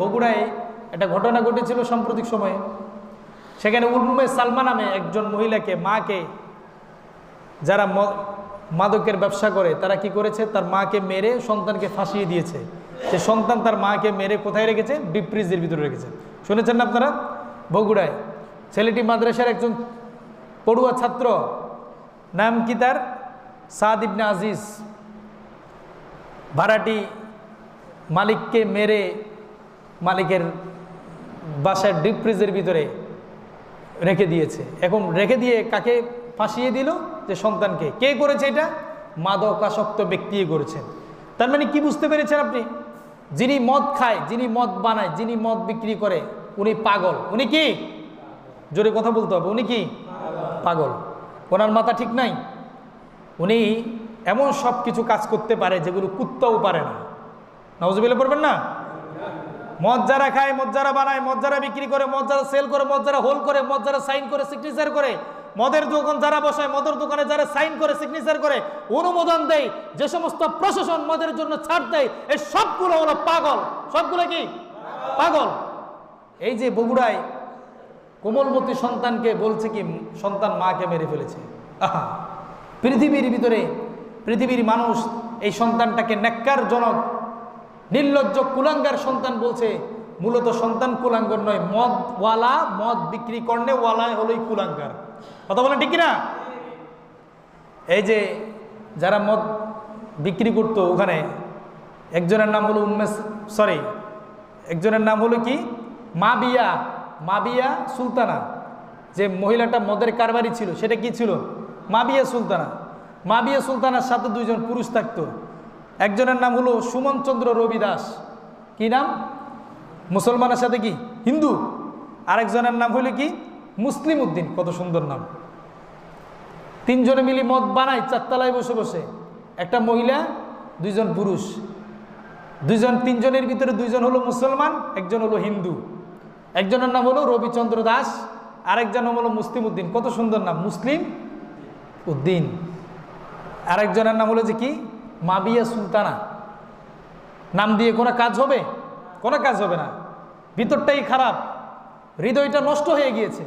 বগুড়ায় একটা ঘটনা ঘটেছিল সাম্প্রতিক সময়ে। সেখানে উলমে সালমা নামে একজন মহিলাকে, মাকে, যারা মাদকের ব্যবসা করে, তারা কি করেছে? তার মাকে মেরে সন্তানকে ফাঁসিয়ে দিয়েছে। সে সন্তান তার মাকে মেরে কোথায় রেখেছে? ডিপ ফ্রিজের ভিতরে রেখেছে। শুনেছেন না আপনারা? বগুড়ায়। ছেলেটি মাদ্রাসার একজন পড়ুয়া ছাত্র, নাম কি তার? সাদ ইবনে আজিজ। ভাড়াটি মালিককে মেরে মালিকের বাসার ডিপ ফ্রিজের ভিতরে রেখে দিয়েছে। এখন রেখে দিয়ে কাকে ফাঁসিয়ে দিল? যে সন্তানকে। কে করেছে এটা? মাদকাসক্ত ব্যক্তি করেছেন তার মানে কি বুঝতে পেরেছেন আপনি? যিনি মদ খায়, যিনি মদ বানায়, যিনি মদ বিক্রি করে, উনি পাগল। উনি কি? জোরে কথা বলতে হবে। উনি কি? পাগল। ওনার মাথা ঠিক নাই। উনি এমন সব কিছু কাজ করতে পারে যেগুলো কুত্তাও পারে না। নজবিলে পড়বেন না? মদ যারা খায়, মদ যারা বানায়, মদ যারা বিক্রি করে, মদ যারা সেল করে, মদ যারা হোল করে, মদ যারা সাইন করে সিগনেচার করে, মদের দোকান যারা বসায়, মদের দোকানে যারা সাইন করে সিগনেচার করে, অনুমোদন দেয়, যে সমস্ত প্রশাসন মদের জন্য ছাড় দেয়, এই সবগুলো হলো পাগল। সবগুলো কি? পাগল। এই যে বগুড়ায় কোমলমতী সন্তানকে বলছে কি, সন্তান মাকে মেরে ফেলেছে। আহা। পৃথিবীর ভিতরে, পৃথিবীর মানুষ এই সন্তানটাকে ন্যাক্কারজনক নির্লজ্জ কুলাঙ্গার সন্তান বলছে, মূলত সন্তান কুলাঙ্গর নয়, মদ ওয়ালা, মদ বিক্রি করনে ওয়ালায় হলোই কুলাঙ্গার। কথা বলেন ঠিক না এই যে যারা মদ বিক্রি করতো ওখানে, একজনের নাম হলো উন্মেষ সরি একজনের নাম হলো কি? মাবিয়া মাবিয়া সুলতানা। যে মহিলাটা মদের কারবারি ছিল, সেটা কি ছিল? মাবিয়া সুলতানা। মাবিয়া সুলতানার সাথে দুইজন পুরুষ থাকতো। একজনের নাম হলো সুমন চন্দ্র রবি দাস কি নাম? মুসলমানের সাথে কি? হিন্দু। আরেকজনের নাম হলো কি? মুসলিম উদ্দিন কত সুন্দর নাম। তিনজনে মিলি মদ বানায়, চারতলায় বসে বসে। একটা মহিলা, দুইজন পুরুষ। দুইজন, তিনজনের ভিতরে দুইজন হলো মুসলমান, একজন হলো হিন্দু। একজনের নাম হলো রবিচন্দ্র দাস, আরেকজন নাম হলো মুসলিম উদ্দিন কত সুন্দর নাম। মুসলিম উদ্দিন আরেকজনের নাম হলো যে কি? মাবিয়া সুলতানা। নাম দিয়ে কোনো কাজ হবে? কোনো কাজ হবে না। ভিতরটাই খারাপ। হৃদয়টা নষ্ট হয়ে গিয়েছে।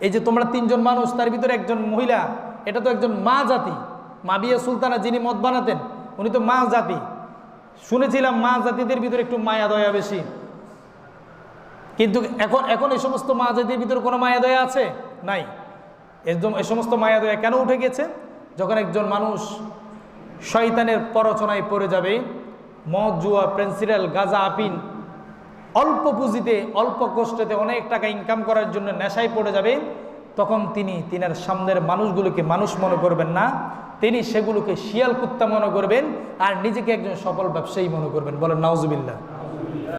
এই যে তোমরা তিনজন মানুষ, তার ভিতরে একজন মহিলা, এটা তো একজন মা জাতি। মাবিয়া সুলতানা যিনি মদ বানাতেন, উনি তো মা জাতি। শুনেছিলাম মা জাতিদের ভিতরে একটু মায়া দয়া বেশি। কিন্তু এখন এখন এই সমস্ত মা জাতির ভিতরে কোনো মায়া দয়া আছে? নাই। একদম এই সমস্ত মায়া দয়া কেন উঠে গেছে? যখন একজন মানুষ শয়তানের পরচনায় পড়ে যাবে। মদ জুয়া পেন্সিলাল গাজা আপিন অল্প পুঁজিতে, অল্প কষ্টতে অনেক টাকা ইনকাম করার জন্য নেশায় পড়ে যাবে। তখন তিনি তিনার সামনের মানুষগুলোকে মানুষ মনে করবেন না। তিনি সেগুলোকে শিয়াল কুত্তা মনে করবেন আর নিজেকে একজন সফল ব্যবসায়ী মনে করবেন। বলেন, নাউজুবিল্লাহ।